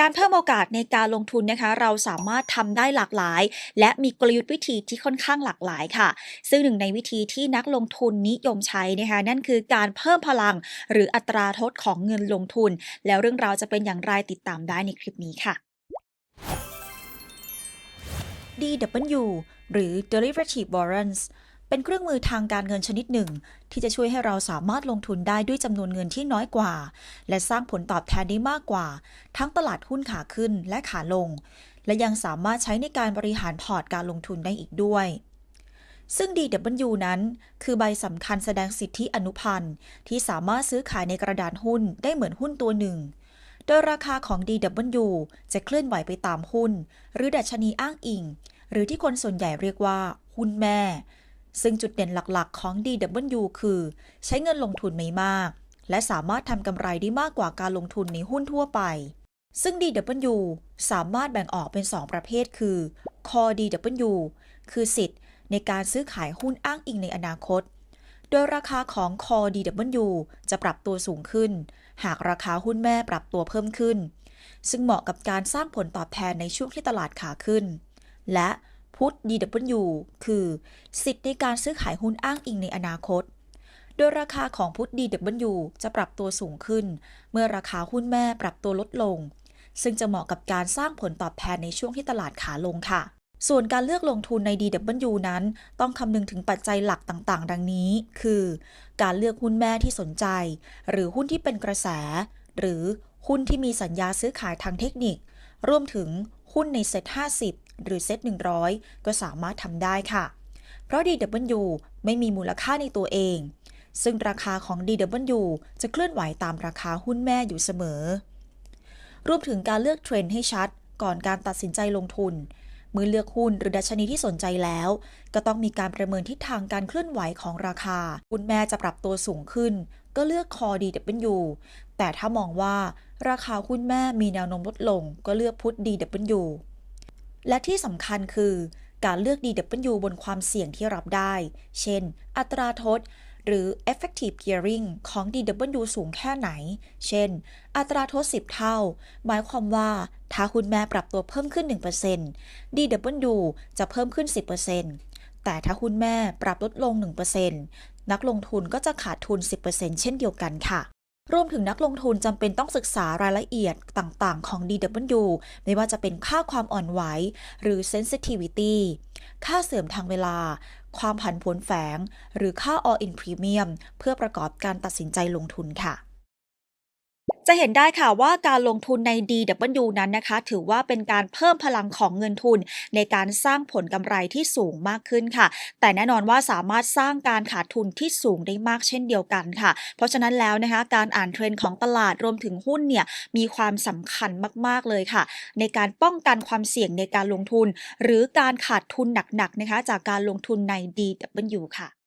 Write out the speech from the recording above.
การเพิ่มโอกาสในการลงทุนนะคะ เราสามารถทำได้หลากหลาย และมีกลยุทธ์วิธีที่ค่อนข้างหลากหลายค่ะ ซึ่งหนึ่งในวิธีที่นักลงทุนนิยมใช้นะคะนั่นคือการเพิ่มพลัง หรืออัตราทดของเงินลงทุน แล้วเรื่องราวจะเป็นอย่างไรติดตามได้ในคลิปนี้ค่ะ DW หรือ Derivative Warrants เป็นเครื่องมือทางการเงินชนิดหนึ่ง ที่จะช่วยให้เราสามารถลงทุนได้ด้วยจำนวนเงินที่น้อยกว่า และสร้างผลตอบแทนได้มากกว่า ทั้งตลาดหุ้นขาขึ้นและขาลง และยังสามารถใช้ในการบริหารพอร์ตการลงทุนได้อีกด้วยซึ่ง DW นั้น คือใบสำคัญแสดงสิทธิอนุพันธ์ ที่สามารถซื้อขายในกระดานหุ้นได้เหมือนหุ้นตัวหนึ่ง โดยราคาของ DW จะเคลื่อนไหวไปตามหุ้น หรือดัชนีอ้างอิง หรือที่คนส่วนใหญ่เรียกว่า หุ้นแม่ ซึ่งจุดเด่นหลักๆ ของ DW คือ ใช้เงินลงทุนไม่มาก และสามารถทำกำไรได้มากกว่าการลงทุนในหุ้นทั่วไป ซึ่ง DW สามารถแบ่งออกเป็น 2 ประเภทคือ Core DW คือสิทธิ์ในการซื้อขายหุ้นอ้างอิงในอนาคต โดยราคาของ Core DW จะปรับตัวสูงขึ้น หากราคาหุ้นแม่ปรับตัวเพิ่มขึ้น ซึ่งเหมาะกับการสร้างผลตอบแทนในช่วงที่ตลาดขาขึ้น และ พุท DW คือสิทธิ์ในการซื้อขายหุ้นอ้างอิงในอนาคต โดยราคาของพุท DW จะปรับตัวสูงขึ้น เมื่อราคาหุ้นแม่ปรับตัวลดลง ซึ่งจะเหมาะกับการสร้างผลตอบแทนในช่วงที่ตลาดขาลงค่ะ ส่วนการเลือกลงทุนใน DW นั้น ต้องคำนึงถึงปัจจัยหลักต่างๆ ดังนี้ คือ การเลือกหุ้นแม่ที่สนใจ หรือหุ้นที่เป็นกระแส หรือหุ้นที่มีสัญญาซื้อขายทางเทคนิค รวมถึงหุ้นในเซ็ต50 หรือเซ็ต100 ก็สามารถทำได้ค่ะ เพราะ DW ไม่มีมูลค่าในตัวเอง ซึ่งราคาของ DW จะเคลื่อนไหวตามราคาหุ้นแม่อยู่เสมอ รวมถึงการเลือกเทรนด์ให้ชัด ก่อนการตัดสินใจลงทุนเมื่อเลือกหุ้นหรือดัชนีที่สนใจแล้ว ก็ต้องมีการประเมินทิศทางการเคลื่อนไหวของราคา หุ้นแม่จะปรับตัวสูงขึ้น ก็เลือก Core DW แต่ถ้ามองว่าราคาหุ้นแม่มีแนวโน้มลดลง ก็เลือกพุท DW และที่สำคัญคือการเลือก DW บนความเสี่ยงที่รับได้ เช่น อัตราทด หรือ effective gearing ของ DW สูงแค่ไหน เช่น อัตราทด 10 เท่า หมายความว่า ถ้าหุ้นแม่ปรับตัวเพิ่มขึ้น 1% DW จะเพิ่มขึ้น 10%แต่ถ้าหุ้นแม่ปรับลดลง 1%นักลงทุนก็จะขาดทุน 10%เช่นเดียวกันค่ะ รวมถึงนักลงทุนจำเป็นต้องศึกษารายละเอียดต่างๆ ของ DW ไม่ว่าจะเป็นค่าความอ่อนไหว หรือ sensitivity ค่าเสื่อมทางเวลา ความผันผวนแฝง หรือค่า all in premium เพื่อประกอบการตัดสินใจลงทุนค่ะ จะเห็นได้ค่ะว่าการลงทุนใน DW นั้นนะคะ ถือว่าเป็นการเพิ่มพลังของเงินทุน ในการสร้างผลกำไรที่สูงมากขึ้นค่ะ แต่แน่นอนว่าสามารถสร้างการขาดทุนที่สูงได้มากเช่นเดียวกันค่ะ เพราะฉะนั้นแล้วนะคะการอ่านเทรนด์ของตลาดรวมถึงหุ้นเนี่ยมีความสำคัญมาก ๆ เลยค่ะ ในการป้องกันความเสี่ยงในการลงทุน หรือการขาดทุนหนักๆนะคะจากการลงทุนใน DW ค่ะ